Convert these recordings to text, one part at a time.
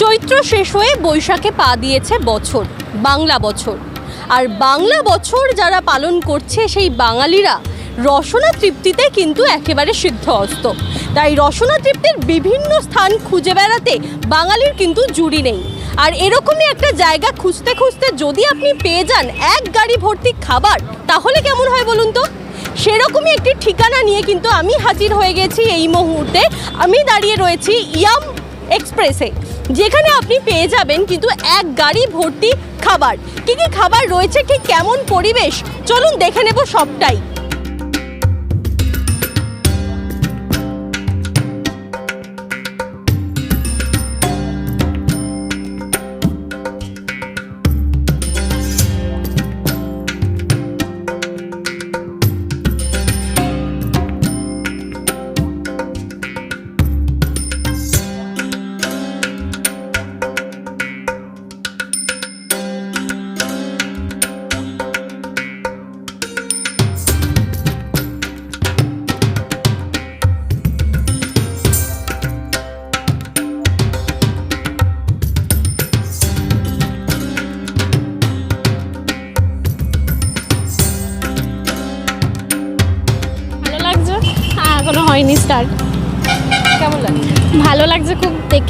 চৈত্র শেষ হয়ে বৈশাখে পা দিয়েছে বছর, বাংলা বছর। আর বাংলা বছর যারা পালন করছে সেই বাঙালিরা রসনা তৃপ্তিতে কিন্তু একেবারে সিদ্ধ অস্ত তাই রসনা তৃপ্তির বিভিন্ন স্থান খুঁজে বেড়াতে বাঙালির কিন্তু জুড়ি নেই। আর এরকমই একটা জায়গা খুঁজতে খুঁজতে যদি আপনি পেয়ে যান এক গাড়ি ভর্তি খাবার, তাহলে কেমন হয় বলুন তো? সেরকমই একটি ঠিকানা নিয়ে কিন্তু আমি হাজির হয়ে গেছি এই মুহূর্তে। আমি দাঁড়িয়ে রয়েছি ইয়াম এক্সপ্রেসে, যেখানে আপনি পেয়ে যাবেন কিন্তু এক গাড়ি ভর্তি খাবার। কি কি খাবার রয়েছে, ঠিক কেমন পরিবেশ? চলুন দেখে নেব সবটাই।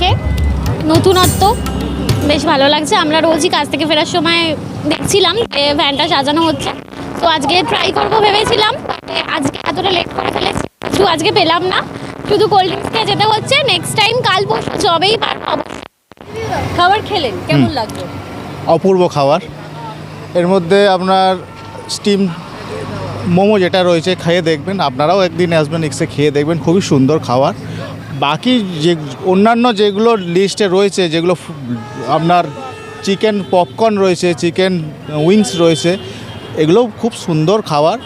দেখে নতুনত্ব বেশ ভালো লাগছে। আমরা রোজই কাজ থেকে ফেরার সময় দেখছিলাম যে ভ্যানটা সাজানো হচ্ছে। তো আজকে ট্রাই করব ভেবেছিলাম আজকে এতটা লেট করে ফেলেছি কিছু আজকে পেলাম না। শুধু কোল্ড ড্রিঙ্কস খেয়ে যেতে হচ্ছে। নেক্সট টাইম কাল পরশু যবেই পারব খাবার খেলেন কেমন লাগল? অপূর্ব খাবার। এর মধ্যে আপনার স্টিম মোমো যেটা রয়েছে খেয়ে দেখবেন। আপনারাও একদিন আসবেন এসে খেয়ে দেখবেন। খুবই সুন্দর খাবার। বাকি যে অন্যান্য যেগুলো লিস্টে রয়েছে যেগুলো আপনার চিকেন পপকর্ন রয়েছে চিকেন উইংস রয়েছে এগুলো খুব সুন্দর খাবার।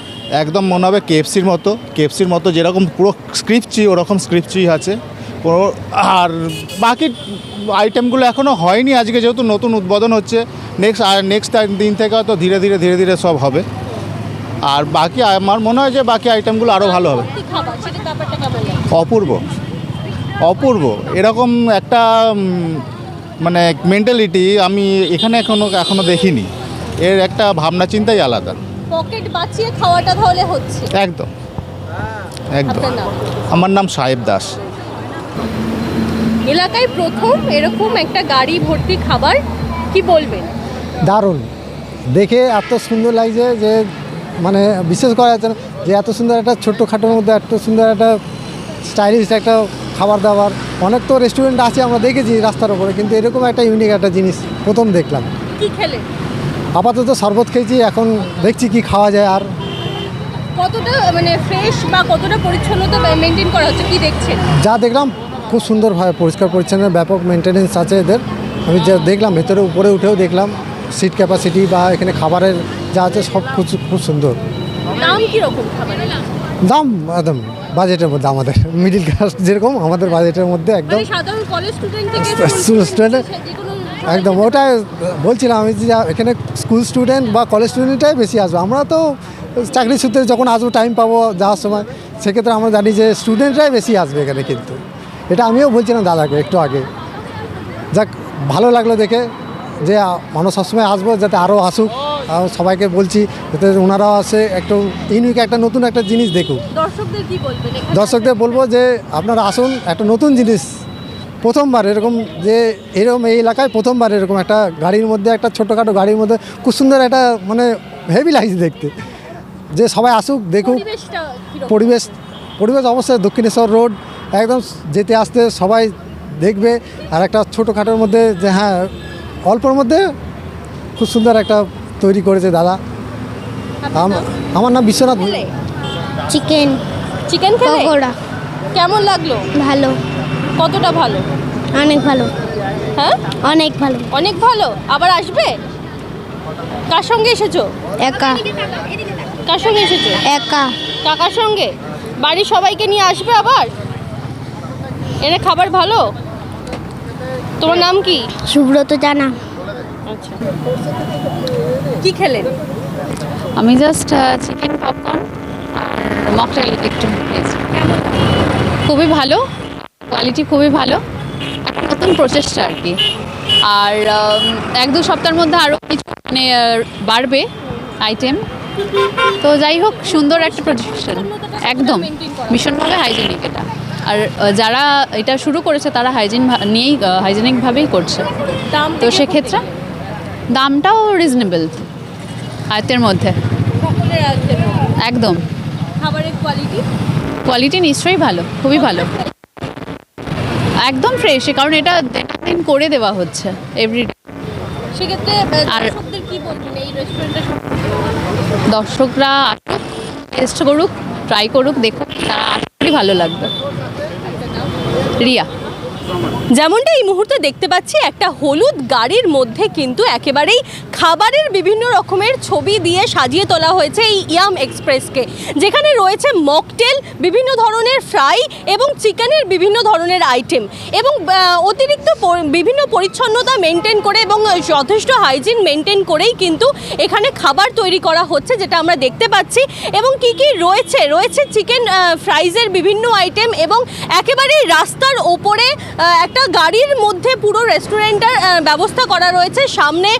একদম মনে হবে কেএফসির মতো কেএফসির মতো যেরকম পুরো স্ক্রিপচি ওরকম স্ক্রিপচি আছে। আর বাকি আইটেমগুলো এখনও হয়নি আজকে যেহেতু নতুন উদ্বোধন হচ্ছে নেক্সট আর নেক্সট দিন থেকে হয়তো ধীরে ধীরে ধীরে ধীরে সব হবে। আর বাকি আমার মনে হয় যে বাকি আইটেমগুলো আরও ভালো হবে। অপূর্ব। অপূর্ব। এরকম একটা মানে মেন্টালিটি আমি এখানে এখনও এখনও দেখিনি। এর একটা ভাবনা চিন্তাই আলাদা। পকেট বাঁচিয়ে খাওয়াটা তাহলে হচ্ছে। একদম। একদম। আমার নাম সাহেব দাস। এলাকায় প্রথম এরকম একটা গাড়ি ভর্তি খাবার কি বলবেন? দারুণ। দেখে এত সুন্দর লাগছে যে মানে বিশেষ করা যাচ্ছে না যে এত সুন্দর একটা ছোট্ট খাটোর মধ্যে এত সুন্দর একটা স্টাইলিশ একটা খাবার দাবার অনেক তো রেস্টুরেন্ট আছে আমরা দেখেছি রাস্তার উপরে কিন্তু এরকম একটা ইউনিক একটা জিনিস প্রথম দেখলাম। কি আপাতত শরবত খেয়েছি এখন দেখছি কি খাওয়া যায় আর কতটা মানে ফ্রেশ বা কতটা পরিচ্ছন্নতা মেনটেন করা হচ্ছে কি দেখছেন? যা দেখলাম খুব সুন্দরভাবে পরিষ্কার পরিচ্ছন্ন ব্যাপক মেনটেনেন্স আছে এদের। আমি যা দেখলাম ভেতরে উপরে উঠেও দেখলাম সিট ক্যাপাসিটি বা এখানে খাবারের যা আছে সব খুব খুব সুন্দর। দাম কি রকম খাবারের? দাম একদম বাজেটের মধ্যে আমাদের মিডিল ক্লাস যেরকম আমাদের বাজেটের মধ্যে একদম মানে কলেজ স্টুডেন্ট একদম ওটাই বলছিলাম আমি যে এখানে স্কুল স্টুডেন্ট বা কলেজ স্টুডেন্টটাই বেশি আসবে। আমরা তো চাকরি সূত্রে যখন আসব টাইম পাবো যাওয়ার সময় সেক্ষেত্রে আমরা জানি যে স্টুডেন্টরাই বেশি আসবে এখানে কিন্তু। এটা আমিও বলছিলাম দাদাকে একটু আগে। যাক ভালো লাগল দেখে যে মানুষ সবসময় আসব যাতে আরও আসুক। আর সবাইকে বলছি যাতে ওনারাও আসে একটু ইউনিক একটা নতুন একটা জিনিস দেখুক। দর্শকদের কি বলবেন? দর্শকদের বলব যে আপনারা আসুন একটা নতুন জিনিস প্রথমবার এরকম যে এরকম এই এলাকায় প্রথমবার এরকম একটা গাড়ির মধ্যে একটা ছোটোখাটো গাড়ির মধ্যে খুব সুন্দর একটা মানে হেভি লাগছে দেখতে। যে সবাই আসুক দেখুক। পরিবেশ পরিবেশ অবশ্যই দক্ষিণেশ্বর রোড একদম যেতে আসতে সবাই দেখবে। আর একটা ছোটোখাটোর মধ্যে যে হ্যাঁ অল্পর মধ্যে খুব সুন্দর একটা তৈরি করেছে দাদা। আম- আমার নাম বিশ্বনাথ? চিকেন। চিকেন খেলে? পকোড়া। কেমন লাগল? ভালো। কতটা ভালো? অনেক ভালো। হ্যাঁ? অনেক ভালো। অনেক ভালো? আবার আসবে? কার সঙ্গে এসেছ? একা। কার সঙ্গে এসেছ? একা। কাকার সঙ্গে? বাড়ির সবাইকে নিয়ে আসবে আবার? এনে খাবার ভালো? তোমার নাম কি? সুব্রত জানা। আচ্ছা। কি খেলেন? আমি জাস্ট চিকেন পপকর্ন আর মকটেল একটু খেয়েছি। খুবই ভালো। কোয়ালিটি খুবই ভালো। নতুন প্রচেষ্টা আর কি। আর এক দু সপ্তাহের মধ্যে আরও কিছু মানে বাড়বে আইটেম তো যাই হোক সুন্দর একটা প্রচেষ্টা। একদম। ভীষণভাবে হাইজেনিক এটা। আর যারা এটা শুরু করেছে তারা হাইজিন নিয়েই হাইজেনিকভাবেই করছে। তো সেক্ষেত্রে দামটাও রিজনেবল আয়ত্তের মধ্যে। একদম। খাবারের কোয়ালিটি কোয়ালিটি নিশ্চয়ই ভালো খুবই ভালো। একদম ফ্রেশ কারণ এটা দিন করে দেওয়া হচ্ছে এভরিডে সেক্ষেত্রে আর- কি বলবেন? এই রেস্টুরেন্টের দর্শকরা আসুক টেস্ট করুক ট্রাই করুক দেখুক তারা আশা ভালো লাগবে। রিয়া। যেমনটা এই মুহূর্তে দেখতে পাচ্ছি, একটা হলুদ গাড়ির মধ্যে কিন্তু একেবারেই খাবারের বিভিন্ন রকমের ছবি দিয়ে সাজিয়ে তোলা হয়েছে এই ইয়াম এক্সপ্রেসকে। যেখানে রয়েছে মকটেল, বিভিন্ন ধরনের ফ্রাই এবং চিকেনের বিভিন্ন ধরনের আইটেম এবং অতিরিক্ত বিভিন্ন পরিচ্ছন্নতা মেনটেন করে এবং যথেষ্ট হাইজিন মেনটেন করেই কিন্তু এখানে খাবার তৈরি করা হচ্ছে, যেটা আমরা দেখতে পাচ্ছি এবং কি কি রয়েছে? রয়েছে চিকেন ফ্রাইজের বিভিন্ন আইটেম এবং একেবারেই রাস্তার ওপরে একটা গাড়ির মধ্যে পুরো রেস্টুরেন্টের ব্যবস্থা করা রয়েছে। সামনে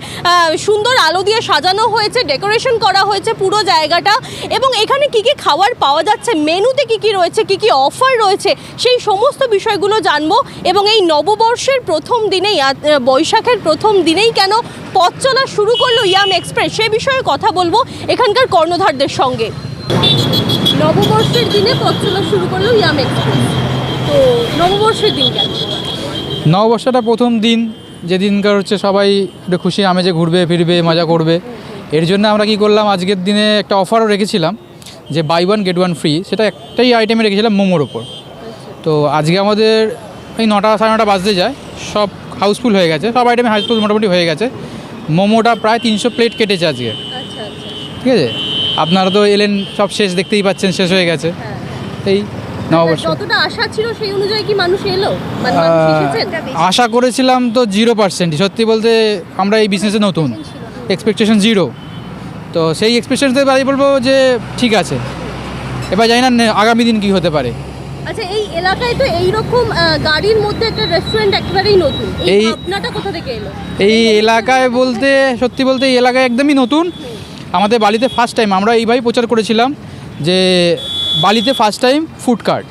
সুন্দর আলো দিয়ে সাজানো হয়েছে, ডেকোরেশন করা হয়েছে পুরো জায়গাটা। এবং এখানে কি কি খাবার পাওয়া যাচ্ছে, মেনুতে কি কি রয়েছে, কি কি অফার রয়েছে, সেই সমস্ত বিষয়গুলো জানব। এবং এই নববর্ষের প্রথম দিনেই বৈশাখের প্রথম দিনেই কেন পথ চলা শুরু করল ইয়াম এক্সপ্রেস, সে বিষয়ে কথা বলব এখানকার কর্ণধারদের সঙ্গে। নববর্ষের দিনে পথ চলা শুরু করল ইয়াম এক্সপ্রেস। তো নববর্ষের দিন কেন? নববর্ষটা প্রথম দিন যেদিনকার হচ্ছে সবাই একটু খুশি আমেজে ঘুরবে ফিরবে মজা করবে। এর জন্য আমরা কি করলাম আজকের দিনে একটা অফারও রেখেছিলাম যে buy one get one free সেটা একটাই আইটেমে রেখেছিলাম মোমোর ওপর। তো আজকে আমাদের এই নটা সাড়ে নটা বাজতে যায় সব হাউসফুল হয়ে গেছে সব আইটেমে হাউসফুল মোটামুটি হয়ে গেছে। মোমোটা প্রায় তিনশো প্লেট কেটেছে আজকে। আচ্ছা আচ্ছা। ঠিক আছে? আপনারা তো এলেন সব শেষ দেখতেই পাচ্ছেন শেষ হয়ে গেছে। এই যতটা আশা ছিল সেই অনুযায়ী কি মানুষ এলো? মানে মানুষ এসেছেন আশা করেছিলাম তো জিরো পার্সেন্টই। সত্যি বলতে আমরা এই বিজনেসে নতুন। এক্সপেকটেশন জিরো তো সেই এক্সপেকটেশনতে বাড়ি বলব যে ঠিক আছে। এবার জানি না আগামী দিন কি হতে পারে। আচ্ছা এই এলাকায় তো এইরকম গাড়ির মধ্যে একটা রেস্টুরেন্ট একেবারেই নতুন। এই এই- কোথা থেকে এলো? এই এলাকায় বলতে সত্যি বলতে এই এলাকায় একদমই নতুন। আমাদের বাড়িতে ফার্স্ট টাইম আমরা এইভাবেই প্রচার করেছিলাম যে বালিতে ফার্স্ট টাইম ফুড কার্ট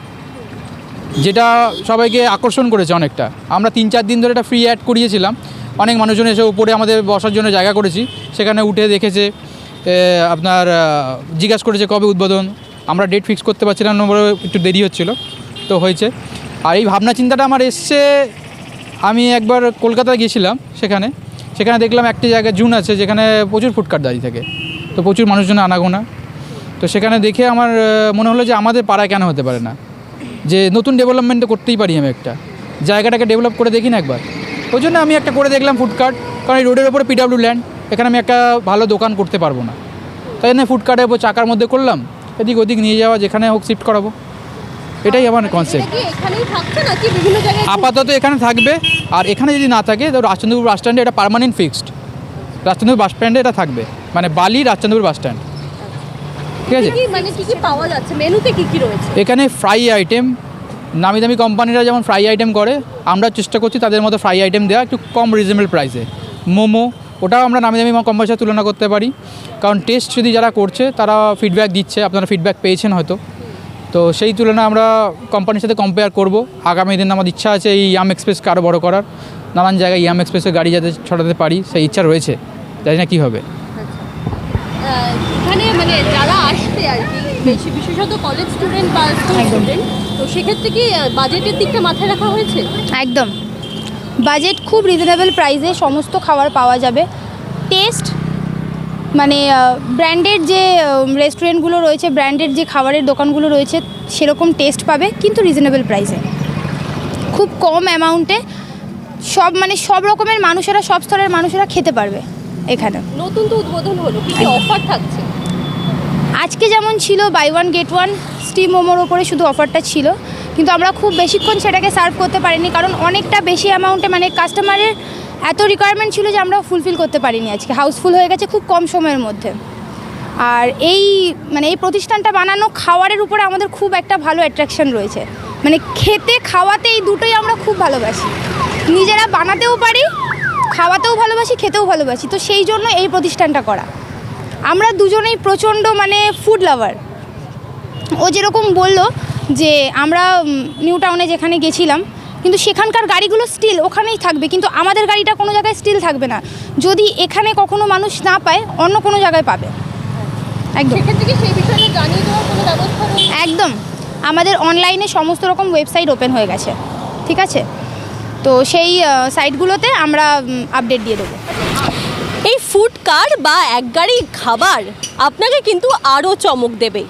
যেটা সবাইকে আকর্ষণ করেছে অনেকটা। আমরা তিন চার দিন ধরে এটা ফ্রি অ্যাড করিয়েছিলাম। অনেক মানুষজন এসে উপরে আমাদের বসার জন্য জায়গা করেছি। সেখানে উঠে দেখেছে আপনার জিজ্ঞাসা করেছে কবে উদ্বোধন। আমরা ডেট ফিক্স করতে পারছিলাম না বলে একটু দেরি হচ্ছিল, তো হয়েছে। আর এই ভাবনা চিন্তাটা আমার এসছে, আমি একবার কলকাতায় গিয়েছিলাম সেখানে। সেখানে দেখলাম একটি জায়গায় জুন আছে, যেখানে প্রচুর ফুডকার্ট দাঁড়িয়ে থাকে। তো প্রচুর মানুষজন আনাগোনা। তো সেখানে দেখে আমার মনে হলো যে আমাদের পাড়ায় কেন হতে পারে না। যে নতুন ডেভেলপমেন্ট তো করতেই পারি আমি একটা। জায়গাটাকে ডেভেলপ করে দেখি না একবার। ওই জন্য আমি একটা করে দেখলাম ফুডকার্ট কারণ এই রোডের ওপরে পিডাব্লিউ ল্যান্ড এখানে আমি একটা ভালো দোকান করতে পারব না। তাই জন্য ফুডকার্টের উপর চাকার মধ্যে করলাম এদিক ওদিক নিয়ে যাওয়া যেখানে হোক শিফট করাবো। এটাই আমার কনসেপ্ট আপাতত এখানে থাকবে আর এখানে যদি না থাকে তো রাজচন্দ্রপুর বাস স্ট্যান্ডে এটা পার্মানেন্ট ফিক্সড রাজচন্দ্রপুর বাস স্ট্যান্ডে এটা থাকবে। মানে বালি রাজচন্দ্রপুর বাস স্ট্যান্ড ঠিক আছে? মানে কি কি পাওয়া যাচ্ছে? মেনুতে কি কি রয়েছে? এখানে ফ্রাই আইটেম নামি দামি কোম্পানিরা যেমন ফ্রাই আইটেম করে আমরা চেষ্টা করছি তাদের মতো ফ্রাই আইটেম দেওয়া একটু কম রিজনেবল প্রাইসে মোমো ওটাও আমরা নামি দামি কোম্পানির সাথে তুলনা করতে পারি। কারণ টেস্ট যদি যারা করছে তারা ফিডব্যাক দিচ্ছে আপনারা ফিডব্যাক পেয়েছেন হয়তো। তো সেই তুলনায় আমরা কোম্পানির সাথে কম্পেয়ার করব। আগামী দিন আমাদের ইচ্ছা আছে এই ইয়াম এক্সপ্রেসকে আরও বড় করার। নানান জায়গায় ইয়াম এক্সপ্রেসের গাড়ি যাতে ছড়াতে পারি সেই ইচ্ছা রয়েছে। জানি না কী হবে। এখানে মানে যারা আসবে আর কি। বেশি বিশেষত কলেজ স্টুডেন্ট বা স্কুল স্টুডেন্ট তো সেক্ষেত্রে কি বাজেটের দিকটা মাথায় রাখা হয়েছে? একদম। বাজেট খুব রিজনেবল প্রাইসে সমস্ত খাবার পাওয়া যাবে। টেস্ট মানে ব্র্যান্ডেড যে রেস্টুরেন্টগুলো রয়েছে ব্র্যান্ডেড যে খাবারের দোকানগুলো রয়েছে সেরকম টেস্ট পাবে কিন্তু রিজনেবল প্রাইসে খুব কম অ্যামাউন্টে সব মানে সব রকমের মানুষেরা সব স্তরের মানুষেরা খেতে পারবে এখানে। নতুন তো উদ্বোধন হলো কি কি অফার থাকছে? আজকে যেমন ছিল buy one get one steam মোমোর ওপরে শুধু অফারটা ছিল, কিন্তু আমরা খুব বেশিক্ষণ সেটাকে সার্ভ করতে পারিনি, কারণ অনেকটা বেশি অ্যামাউন্টে মানে কাস্টমারের এত রিকোয়ারমেন্ট ছিল যে আমরা ফুলফিল করতে পারিনি আজকে। হাউসফুল হয়ে গেছে খুব কম সময়ের মধ্যে। আর এই মানে এই প্রতিষ্ঠানটা বানানো খাওয়ারের উপরে আমাদের খুব একটা ভালো অ্যাট্রাকশন রয়েছে। মানে খেতে, খাওয়াতে এই দুটোই আমরা খুব ভালোবাসি। নিজেরা বানাতেও পারি, খাওয়াতেও ভালোবাসি, খেতেও ভালোবাসি। তো সেই জন্য এই প্রতিষ্ঠানটা করা। আমরা দুজনেই প্রচণ্ড মানে ফুড লাভার ও যেরকম বলল যে আমরা নিউ টাউনে যেখানে গেছিলাম কিন্তু সেখানকার গাড়িগুলো স্টিল ওখানেই থাকবে কিন্তু আমাদের গাড়িটা কোনো জায়গায় স্টিল থাকবে না। যদি এখানে কখনো মানুষ না পায় অন্য কোনো জায়গায় পাবে। একদম। একদম। আমাদের অনলাইনে সমস্ত রকম ওয়েবসাইট ওপেন হয়ে গেছে। ঠিক আছে? তো সেই সাইটগুলোতে আমরা আপডেট দিয়ে দেবো। এই ফুড কার বা এক গাড়ি খাবার আপনাকে কিন্তু আরও চমক দেবে।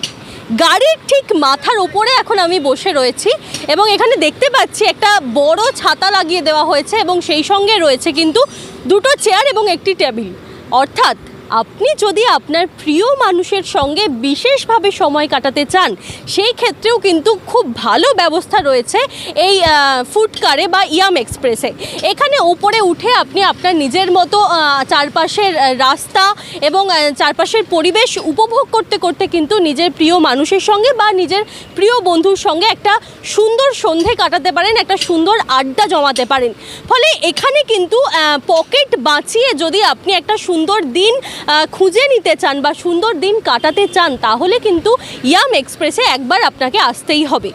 গাড়ির ঠিক মাথার ওপরে এখন আমি বসে রয়েছি এবং এখানে দেখতে পাচ্ছি একটা বড় ছাতা লাগিয়ে দেওয়া হয়েছে এবং সেই সঙ্গে রয়েছে কিন্তু দুটো চেয়ার এবং একটি টেবিল অর্থাৎ আপনি যদি আপনার প্রিয় মানুষের সঙ্গে বিশেষভাবে সময় কাটাতে চান, সেই ক্ষেত্রেও কিন্তু খুব ভালো ব্যবস্থা রয়েছে এই ফুড কারে বা ইয়াম এক্সপ্রেসে এখানে উপরে উঠে আপনি আপনার নিজের মতো চারপাশের রাস্তা এবং চারপাশের পরিবেশ উপভোগ করতে করতে কিন্তু নিজের প্রিয় মানুষের সঙ্গে বা নিজের প্রিয় বন্ধুর সঙ্গে একটা সুন্দর সন্ধে কাটাতে পারেন, একটা সুন্দর আড্ডা জমাতে পারেন। ফলে এখানে কিন্তু পকেট বাঁচিয়ে যদি আপনি একটা সুন্দর দিন খুঁজে নিতে চান বা সুন্দর দিন কাটাতে চান, তাহলে কিন্তু ইয়াম এক্সপ্রেসে একবার আপনাকে আসতেই হবে।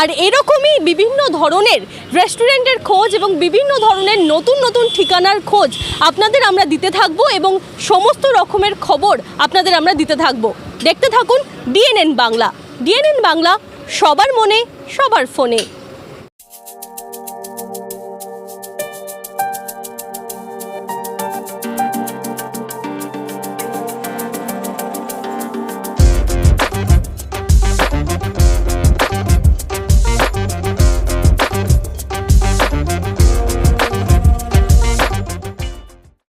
আর এরকমই বিভিন্ন ধরনের রেস্টুরেন্টের খোঁজ এবং বিভিন্ন ধরনের নতুন নতুন ঠিকানার খোঁজ আপনাদের আমরা দিতে থাকব এবং সমস্ত রকমের খবর আপনাদের আমরা দিতে থাকব। দেখতে থাকুন ডিএনএন বাংলা। ডিএনএন বাংলা, সবার মনে, সবার ফোনে।